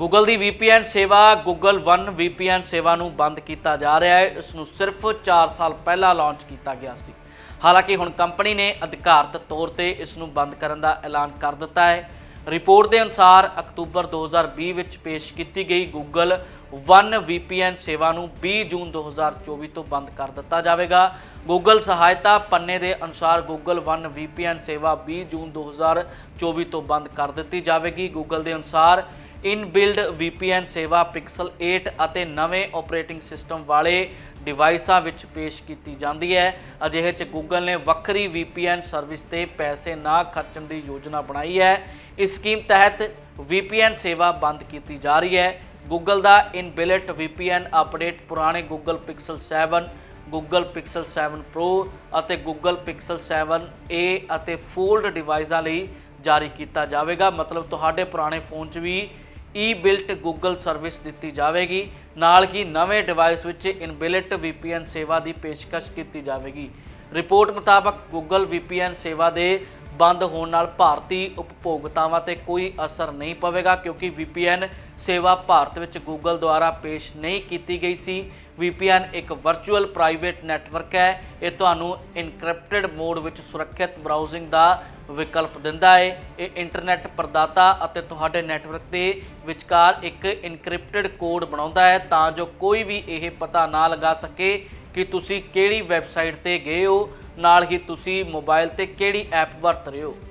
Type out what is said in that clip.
Google ਦੀ VPN ਸੇਵਾ, Google One VPN ਸੇਵਾ ਨੂੰ ਬੰਦ ਕੀਤਾ ਜਾ ਰਿਹਾ ਹੈ। ਇਸ ਨੂੰ ਸਿਰਫ 4 ਸਾਲ ਪਹਿਲਾਂ ਲਾਂਚ ਕੀਤਾ ਗਿਆ ਸੀ। ਹਾਲਾਂਕਿ ਹੁਣ ਕੰਪਨੀ ਨੇ ਅਧਿਕਾਰਤ ਤੌਰ ਤੇ ਇਸ ਨੂੰ ਬੰਦ ਕਰਨ ਦਾ ਐਲਾਨ ਕਰ ਦਿੱਤਾ ਹੈ। ਰਿਪੋਰਟ ਦੇ ਅਨੁਸਾਰ ਅਕਤੂਬਰ 2020 ਵਿੱਚ ਪੇਸ਼ ਕੀਤੀ ਗਈ Google One VPN ਸੇਵਾ ਨੂੰ 20 ਜੂਨ 2024 ਤੋਂ ਬੰਦ ਕਰ ਦਿੱਤਾ ਜਾਵੇਗਾ। Google ਸਹਾਇਤਾ ਪੰਨੇ ਦੇ ਅਨੁਸਾਰ Google One VPN ਸੇਵਾ 20 ਜੂਨ 2024 ਤੋਂ ਬੰਦ ਕਰ ਦਿੱਤੀ ਜਾਵੇਗੀ। Google ਦੇ ਅਨੁਸਾਰ ਇਨਬਿਲਡ VPN ਸੇਵਾ ਪਿਕਸਲ 8 ਅਤੇ ਨਵੇਂ ਆਪਰੇਟਿੰਗ ਸਿਸਟਮ ਵਾਲੇ ਡਿਵਾਈਸਾਂ ਵਿੱਚ ਪੇਸ਼ ਕੀਤੀ ਜਾਂਦੀ ਹੈ। ਅਜਿਹੇ ਚ Google ਨੇ ਵੱਖਰੀ VPN ਸਰਵਿਸ ਤੇ ਪੈਸੇ ਨਾ ਖਰਚਣ ਦੀ ਯੋਜਨਾ ਬਣਾਈ ਹੈ। ਇਸ ਸਕੀਮ ਤਹਿਤ VPN ਸੇਵਾ ਬੰਦ ਕੀਤੀ ਜਾ ਰਹੀ ਹੈ। Google ਦਾ ਇਨਬਿਲਟ VPN ਅਪਡੇਟ ਪੁਰਾਣੇ Google Pixel 7 Google Pixel 7 Pro ਅਤੇ Google Pixel 7a ਅਤੇ Fold ਡਿਵਾਈਸਾਂ ਲਈ ਜਾਰੀ ਕੀਤਾ ਜਾਵੇਗਾ। ਮਤਲਬ ਤੁਹਾਡੇ ਪੁਰਾਣੇ ਫੋਨ 'ਚ ਵੀ ਈ-ਬਿਲਟ ਗੂਗਲ ਸਰਵਿਸ ਦਿੱਤੀ ਜਾਵੇਗੀ। ਨਾਲ ਹੀ ਨਵੇਂ ਡਿਵਾਈਸ ਵਿੱਚ ਇਨਬਿਲਟ VPN ਸੇਵਾ ਦੀ ਪੇਸ਼ਕਸ਼ ਕੀਤੀ ਜਾਵੇਗੀ। ਰਿਪੋਰਟ ਮੁਤਾਬਕ Google VPN ਸੇਵਾ ਦੇ ਬੰਦ ਹੋਣ ਨਾਲ ਭਾਰਤੀ ਉਪਭੋਗਤਾਵਾਂ ਤੇ ਕੋਈ ਅਸਰ ਨਹੀਂ ਪਵੇਗਾ, ਕਿਉਂਕਿ VPN ਸੇਵਾ ਭਾਰਤ ਵਿੱਚ Google ਦੁਆਰਾ ਪੇਸ਼ ਨਹੀਂ ਕੀਤੀ ਗਈ ਸੀ। VPN ਇੱਕ ਵਰਚੁਅਲ ਪ੍ਰਾਈਵੇਟ ਨੈਟਵਰਕ ਹੈ। ਇਹ ਤੁਹਾਨੂੰ ਇਨਕ੍ਰਿਪਟਡ ਮੋਡ ਵਿੱਚ ਸੁਰੱਖਿਅਤ ਬਰਾਊਜ਼ਿੰਗ ਦਾ ਵਿਕਲਪ ਦਿੰਦਾ ਹੈ। ਇਹ ਇੰਟਰਨੈਟ ਪ੍ਰਦਾਤਾ ਅਤੇ ਤੁਹਾਡੇ ਨੈਟਵਰਕ ਦੇ ਵਿਚਕਾਰ ਇੱਕ ਇਨਕ੍ਰਿਪਟਡ ਕੋਡ ਬਣਾਉਂਦਾ ਹੈ ਤਾਂ ਜੋ ਕੋਈ ਵੀ ਇਹ ਪਤਾ ਨਾ ਲਗਾ ਸਕੇ ਕਿ ਤੁਸੀਂ ਕਿਹੜੀ ਵੈਬਸਾਈਟ ਤੇ ਗਏ ਹੋ, ਨਾਲ ਹੀ ਤੁਸੀਂ ਮੋਬਾਈਲ ਤੇ ਕਿਹੜੀ ਐਪ ਵਰਤ ਰਹੇ ਹੋ।